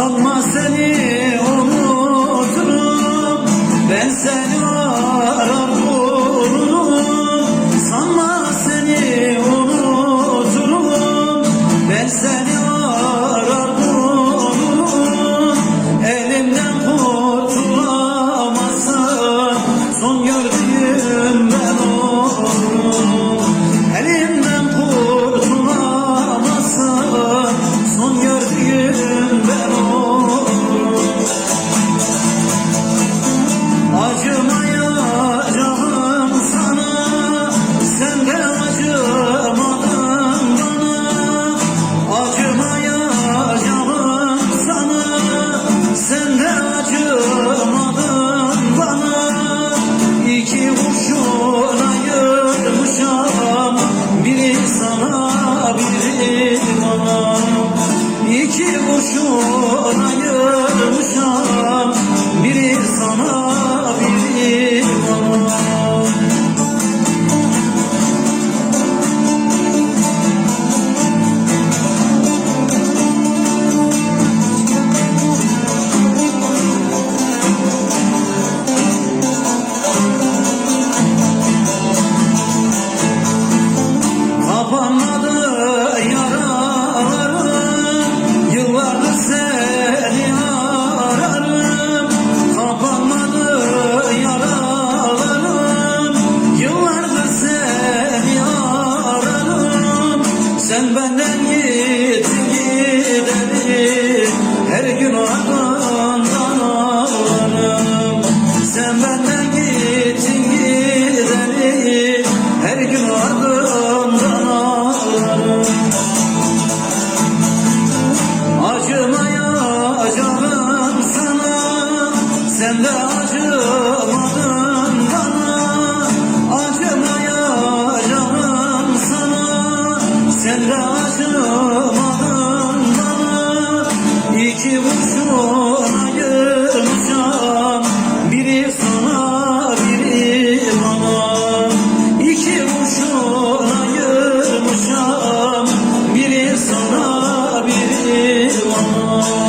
Sanma seni unuturum. Ben seni arar bulurum. Sanma seni unuturum. Ben seni arar bulurum. Elimden kurtulamazsın. Son gördüğüm ben olurum biri bana Sen benden gittin gideri Her gün ardından Acımadın bana İki kurşun ayırmışam Biri sana biri bana. İki kurşun ayırmışam Biri sana biri bana